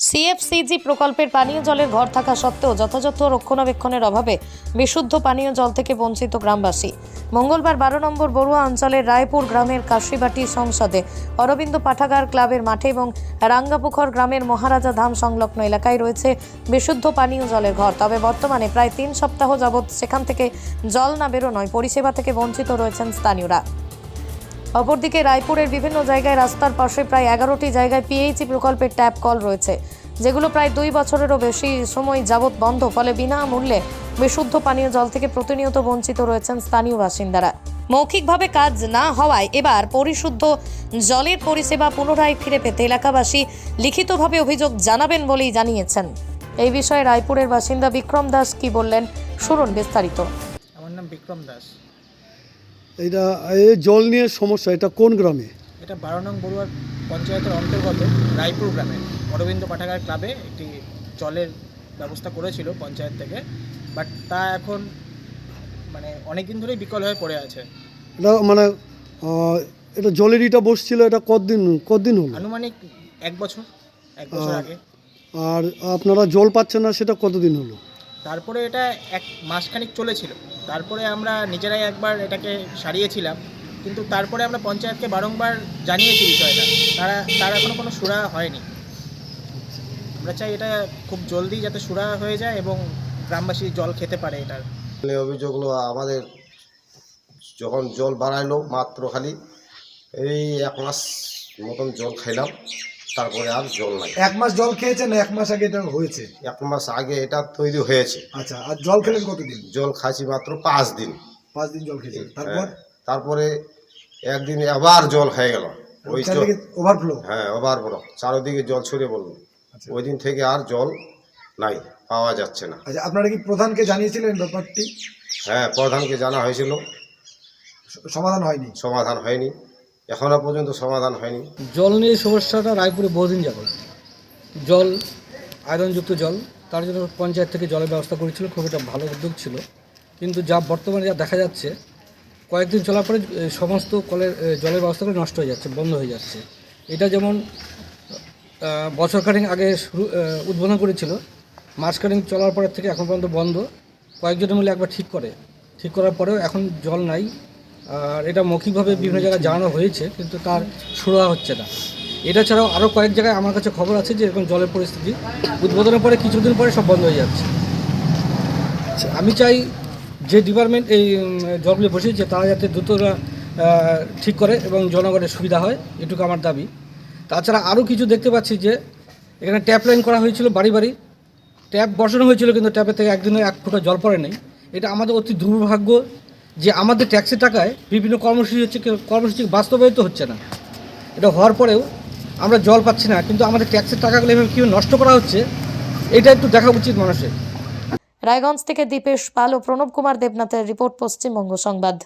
সিএফসিজি প্রকল্পের পানীয় জলের ঘর থাকা সত্ত্বেও যথাযথ রক্ষণাবেক্ষণের অভাবে বিশুদ্ধ পানীয় জল থেকে বঞ্চিত গ্রামবাসী। মঙ্গলবার বারো নম্বর বড়ুয়া অঞ্চলের রায়পুর গ্রামের কাশিবাটি সংসদে অরবিন্দ পাঠাগার ক্লাবের মাঠে এবং রাঙ্গাপুখর গ্রামের মহারাজা ধাম সংলগ্ন এলাকায় রয়েছে বিশুদ্ধ পানীয় জলের ঘর তবে বর্তমানে প্রায় তিন সপ্তাহ যাবৎ সেখান থেকে জল না বেরোনোয় পরিষেবা থেকে বঞ্চিত রয়েছেন স্থানীয়রা। অপরদিকে রায়পুরের বিভিন্ন জায়গায় রাস্তার পাশে প্রায় এগারোটি জায়গায় পিএইচি প্রকল্পের ট্যাপ কল রয়েছে, যেগুলো প্রায় দুই বছরেরও বেশি সময় যাবৎ বন্ধ, ফলে বিনামূল্যে বিশুদ্ধ পানীয় জল থেকে প্রতিনিয়ত বঞ্চিত রয়েছেন স্থানীয় বাসিন্দারা। মৌখিকভাবে কাজ না হওয়ায় এবার পরিশুদ্ধ জলের পরিষেবা পুনরায় ফিরে পেতে এলাকাবাসী লিখিতভাবে অভিযোগ জানাবেন বলেই জানিয়েছেন। এই বিষয়ে রায়পুরের বাসিন্দা বিক্রম দাস কি বললেন, শুনুন বিস্তারিত। আমার নাম বিক্রম দাস। এটা এই জল নিয়ে সমস্যা এটা কোন গ্রামে? এটা বারো নং বড়ুয়ার পঞ্চায়েতের অন্তর্গত রায়পুর গ্রামে। অরবিন্দ পাঠাগার ক্লাবে একটি জলের ব্যবস্থা করেছিল পঞ্চায়েত থেকে বাট তা এখন মানে অনেক দিন ধরেই বিকল হয়ে পড়ে আছে। এটা মানে এটা জলের ইটা বসছিল এটা কতদিন কতদিন হলো? আনুমানিক এক বছর এক বছর আগে। আর আপনারা জল পাচ্ছেন না সেটা কতদিন হলো? তারপরে এটা এক মাসখানিক চলেছিল। তারপরে আমরা নিজেরাই একবার এটাকে সারিয়েছিলাম। কিন্তু তারপরে আমরা পঞ্চায়েতকে বারংবার জানিয়েছি বিষয়টা। তারা, তার এখনও কোনো সুরা হয়নি। আমরা চাই এটা খুব জলদি যাতে সুরা হয়ে যায় এবং গ্রামবাসী জল খেতে পারে এটার। অভিযোগগুলো আমাদের যখন জল বাড়াইলো মাত্র খালি, এই এক মাস মতন জল খাইলাম। তারপরে আর জল নাই। এক মাস জল খেয়েছেন এক মাস আগে এটা হয়েছে? এক মাস আগে এটা তৈরি হয়েছে। আচ্ছা আর জল খেলেন কতদিন? জল খাচ্ছি মাত্র পাঁচ দিন। পাঁচ দিন জল খেয়েছেন। তারপর হ্যাঁ, তারপরে? একদিন আবার জল হয়ে গেল। ওই ওভারফ্লো হ্যাঁ বড় চারোদিকে জল ছড়িয়ে বলল আচ্ছা। ওই দিন থেকে আর জল নাই পাওয়া যাচ্ছে না। আচ্ছা আপনারা কি প্রধানকে জানিয়েছিলেন ব্যাপারটি? হ্যাঁ প্রধানকে জানা হয়েছিল। সমাধান হয়নি? সমাধান হয়নি। এখনও পর্যন্ত সমাধান হয়নি। জল নিয়ে সমস্যাটা রায়পুরে বহুদিন যাবত। জল আয়রনযুক্ত জল তার জন্য পঞ্চায়েত থেকে জলের ব্যবস্থা করেছিল খুব একটা ভালো উদ্যোগ ছিল। কিন্তু যা বর্তমানে যা দেখা যাচ্ছে কয়েকদিন চলার পরে সমস্ত কলের জলের ব্যবস্থাগুলো নষ্ট হয়ে যাচ্ছে বন্ধ হয়ে যাচ্ছে। এটা যেমন আহ, বছর খানেক আগে শুরু উদ্বোধন করেছিল খানেক চলার পরের থেকে এখন পর্যন্ত বন্ধ। কয়েকজনের মিলে একবার ঠিক করে ঠিক করার পরেও এখন জল নাই। আর এটা মৌখিকভাবে বিভিন্ন জায়গায় জানানো হয়েছে, কিন্তু তার সুরা হচ্ছে না। এটা ছাড়াও আরও কয়েক জায়গায় আমার কাছে খবর আছে যে এরকম জলের পরিস্থিতি উদ্বোধনের পরে কিছুদিন পরে সব বন্ধ হয়ে যাচ্ছে। আমি চাই যে ডিপার্টমেন্ট এই জলগুলি বসিয়েছে তারা যাতে দ্রুত ঠিক করে এবং জনগণের সুবিধা হয়, এটুকু আমার দাবি। তাছাড়া আরও কিছু দেখতে পাচ্ছি যে এখানে ট্যাপ লাইন করা হয়েছিল বাড়ি বাড়ি। ট্যাপ বসানো হয়েছিল কিন্তু ট্যাপের থেকে একদিনে এক ফোঁটা জল পড়ে নেই। এটা আমাদের অতি দুর্ভাগ্য যে আমাদের ট্যাক্সের টাকায় বিভিন্ন কর্মসূচি হচ্ছে কর্মসূচি বাস্তবায়িত হচ্ছে না। এটা হওয়ার পরেও আমরা জল পাচ্ছি না, কিন্তু আমাদের ট্যাক্সের টাকাগুলো এভাবে কীভাবে নষ্ট করা হচ্ছে, এটা একটু দেখা উচিত মানুষের। রায়গঞ্জ থেকে দীপেশ পাল ও প্রণব কুমার দেবনাথের রিপোর্ট, পশ্চিমবঙ্গ সংবাদ।